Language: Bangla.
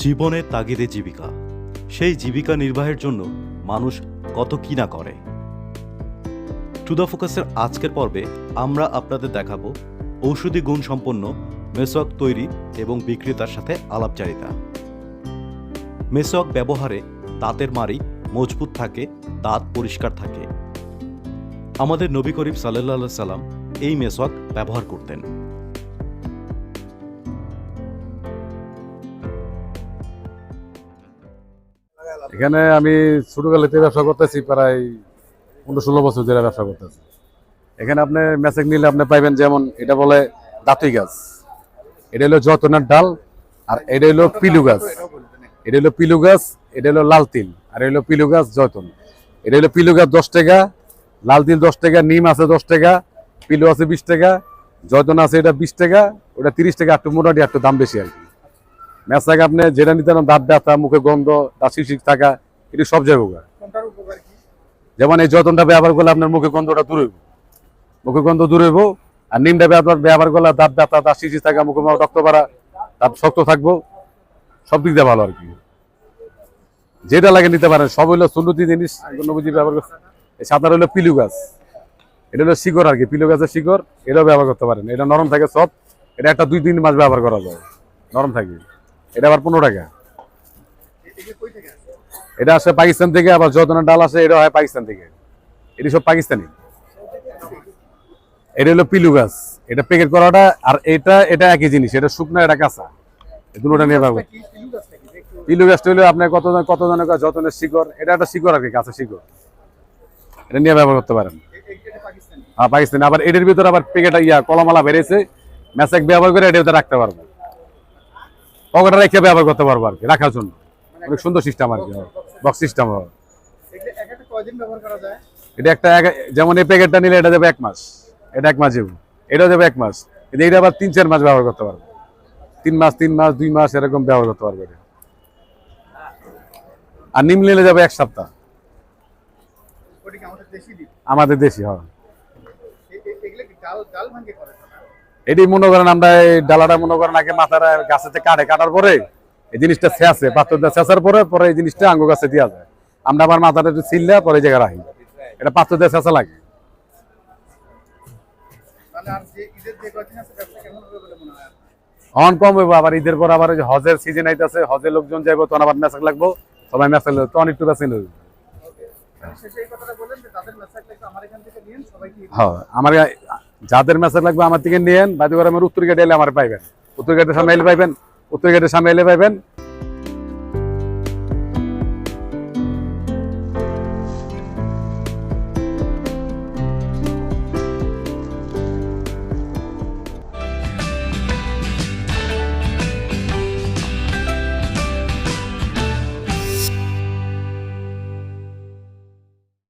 জীবনের তাগিদে জীবিকা। সেই জীবিকা নির্বাহের জন্য মানুষ কত কি না করে। টু দ্য ফোকাসের আজকের পর্বে আমরা আপনাদের দেখাবো ঔষধি গুণ সম্পন্ন মেসক তৈরি এবং বিক্রেতার সাথে আলাপচারিতা। মেসক ব্যবহারে দাঁতের মারি মজবুত থাকে, দাঁত পরিষ্কার থাকে। আমাদের নবী করিম সাল্লাহ সাল্লাম এই মেসওয়াক ব্যবহার করতেন। এখানে আমি ছোটকালেতে ব্যবসা করতেছি, প্রায় পনেরো ষোলো বছর ধরে ব্যবসা করতেছি। এখানে আপনি মেসেক নিলে আপনি পাইবেন যেমন এটা বলে দাঁতুই গাছ, এটা হলো যতনার ডাল, আর এটা হলো পিলু গাছ। এটা হলো পিলু গাছ, এটা হলো লাল তিল, আর এটা হলো পিলু গাছ জয়তন এটা হলো পিলু গাছ দশ টাকা, লাল তিল দশ টাকা, নিম আছে দশ টাকা, পিলু আছে বিশ টাকা জয়তন আছে এটা বিশ টাকা, ওটা তিরিশ টাকা, একটু মোটামুটি একটু দাম বেশি আর কি। মেসাক আপনি যেটা নিতে দাঁত ব্যথা মুখে গন্ধ দাঁত শিক থাকা এটি সব জায়গায় উপকার। যেমন এই যতনটা ব্যবহার করলে আপনার মুখে গন্ধটা দূর হইব। মুখে গন্ধ দূর হইব আর নিমটা ব্যবহার ব্যবহার করলে দাঁত ব্যথা দাঁত শিশি থাকা মুখে রক্ত বাড়া দাঁত শক্ত থাকব সব দিক দিয়ে ভালো আর কি। যেটা লাগে নিতে পারেন সব হইল সুন্নতি জিনিস নবীজি ব্যবহার করছে। সাঁতার হইল পিলু গাছ। এটা হলো শিকড় আর কি পিলু গাছের শিকড় এটাও ব্যবহার করতে পারেন। এটা নরম থাকে সব এটা একটা দুই তিন মাস ব্যবহার করা যায় নরম থাকে। এটা আবার পনেরো টাকা। এটা আসে পাকিস্তান থেকে, আবার ডাল এটা হয় পাকিস্তান থেকে। এটি সব পাকিস্তানি। এটা হলো পিলু গাছ। এটা প্যাকেট করাটা, আর এটা এটা একই জিনিস, এটা শুকনো, এটা কাঁচা। দুটোটা নিয়ে ব্যবহার পিলু গাছটা হলো আপনার কত কত জনের যতনের শিকড়, এটা একটা শিকড় আর কি গাছের শিকড়। এটা নিয়ে ব্যবহার করতে পারেন। হ্যাঁ পাকিস্তানি। আবার এটার ভিতরে আবার প্যাকেট ইয়া, কলামালা বেরিয়েছে। ম্যাসেক ব্যবহার করে এটা রাখতে পারব। পকেটে রেখে ব্যবহার করতে পারব আর কি রাখার জন্য। অনেক সুন্দর সিস্টেম আর কি বক্স সিস্টেম হবে। এটা একটা যেমন এই প্যাকেটটা নিলে এটা দেবে এক মাস। এটা এক মাস যাবে এটাও দেবে এক মাস। কিন্তু এটা আবার তিন চার মাস ব্যবহার করতে পারব। তিন মাস তিন মাস দুই মাস এরকম ব্যবহার করতে পারবে এটা। আর নিম নিলে যাবে এক সপ্তাহ। আমাদের দেশি হয়। এটি মনে করেন আমরা এই ডালাটা মনে করেন আগে মাথার গাছেতে কাটে কাটার পরে এই জিনিসটা শেষে পাথর দিয়ে শেষার পরে পরে এই জিনিসটা আঙ্গু গাছে দেওয়া যায়। আমরা আবার মাথাটা একটু ছিললে পরে এই জায়গায় রাখি। এটা পাথর দিয়ে শেষা লাগে অন কম হইব আবার ঈদের পর আবার হজের সিজন আইতেছে হজের লোকজন যাইব তখন আবার মেসাক লাগবো। সবাই মেসাক লাগবে তখন একটু বেশি হইব হ্যাঁ আমার যাদের মেসেজ লাগবে আমার থেকে নিয়েন। আমার উত্তর গেটে এলে আমার পাইবেন। উত্তর গেটের সামনে এলে পাইবেন। উত্তর গেটের সামনে এলে পাইবেন।